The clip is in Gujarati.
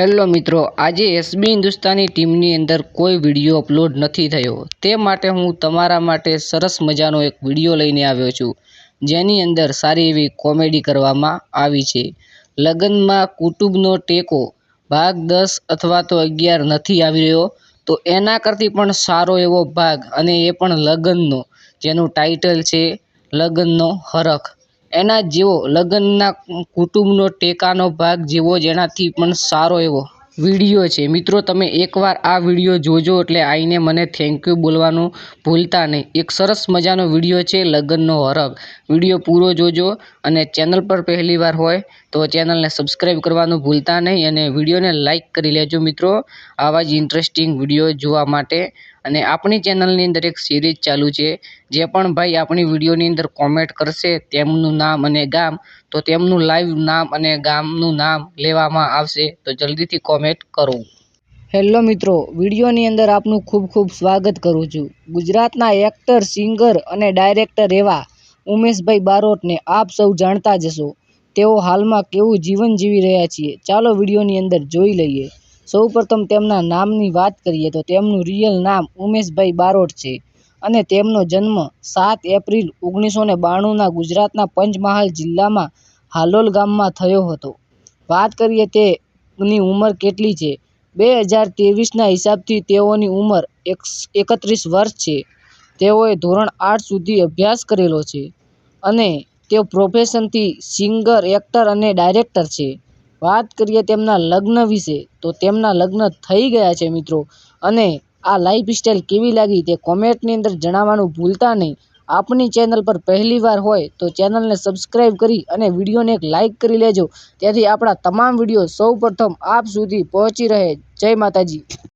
હેલો મિત્રો. આજે એસબી હિન્દુસ્તાની ટીમની અંદર કોઈ વીડિયો અપલોડ નથી થયો. તે માટે હું તમારા માટે સરસ મજાનો એક વીડિયો લઈને આવ્યો છું, જેની અંદર સારી એવી કોમેડી કરવામાં આવી છે. લગ્નમાં કુટુંબનો ટેકો, ભાગ દસ અથવા તો અગિયાર નથી આવી રહ્યો, તો એના કરતી પણ સારો એવો ભાગ અને એ પણ લગ્નનો, જેનું ટાઇટલ છે લગ્નનો હરખ. એના જેવો, લગ્નના કુટુંબનો ટેકાનો ભાગ જેવો જ એનાથી પણ સારો એવો વીડિયો છે. મિત્રો, તમે એકવાર આ વીડિયો જોજો એટલે આવીને મને થેન્ક યુ બોલવાનું ભૂલતા નહીં. એક સરસ મજાનો વીડિયો છે લગ્નનો હરખ. વીડિયો પૂરો જોજો અને ચેનલ પર પહેલીવાર હોય તો ચેનલને સબસ્ક્રાઈબ કરવાનું ભૂલતા નહીં અને વિડીયોને લાઇક કરી લેજો મિત્રો. આવા જ ઇન્ટરેસ્ટિંગ વીડિયો જોવા માટે અને આપણી ચેનલની અંદર એક સિરીઝ ચાલુ છે, જે પણ ભાઈ આપણી વિડીયોની અંદર કોમેન્ટ કરશે તેમનું નામ અને ગામ, તો તેમનું લાઈવ નામ અને ગામનું નામ લેવામાં આવશે, તો જલ્દીથી કોમેન્ટ કરો. હેલો મિત્રો, વિડીયોની અંદર આપનું ખૂબ ખૂબ સ્વાગત કરું છું. ગુજરાતના એક્ટર સિંગર અને ડાયરેક્ટર એવા ઉમેશભાઈ બારોટને આપ સૌ જાણતા જ હશો. તેઓ હાલમાં કેવું જીવન જીવી રહ્યા છીએ. ચાલો વિડીયોની અંદર જોઈ લઈએ. સૌપ્રથમ તેમના નામની વાત કરીએ તો તેમનું રિયલ નામ ઉમેશભાઈ બારોટ છે અને તેમનો જન્મ સાત એપ્રિલ ઓગણીસો ને બાણુંના ગુજરાતના પંચમહાલ જિલ્લામાં હાલોલ ગામમાં થયો હતો. વાત કરીએ તેની ઉંમર કેટલી છે? બે હજાર ત્રેવીસના હિસાબથી તેઓની ઉંમર એકત્રીસ વર્ષ છે. તેઓએ ધોરણ આઠ સુધી અભ્યાસ કરેલો છે અને તેઓ પ્રોફેશનથી સિંગર એક્ટર અને ડાયરેક્ટર છે. વાત કરીએ તેમના લગ્ન વિશે, તો તેમના લગ્ન થઈ ગયા છે મિત્રો. અને આ લાઈફ સ્ટાઈલ કેવી લાગી તે કોમેન્ટની અંદર જણાવવાનું ભૂલતા નહીં. આપની ચેનલ પર પહેલીવાર હોય તો ચેનલને સબસ્ક્રાઈબ કરી અને વિડીયોને એક લાઇક કરી લેજો. તેથી આપણા તમામ વીડિયો સૌપ્રથમ આપ સુધી પહોંચી રહે. જય માતાજી.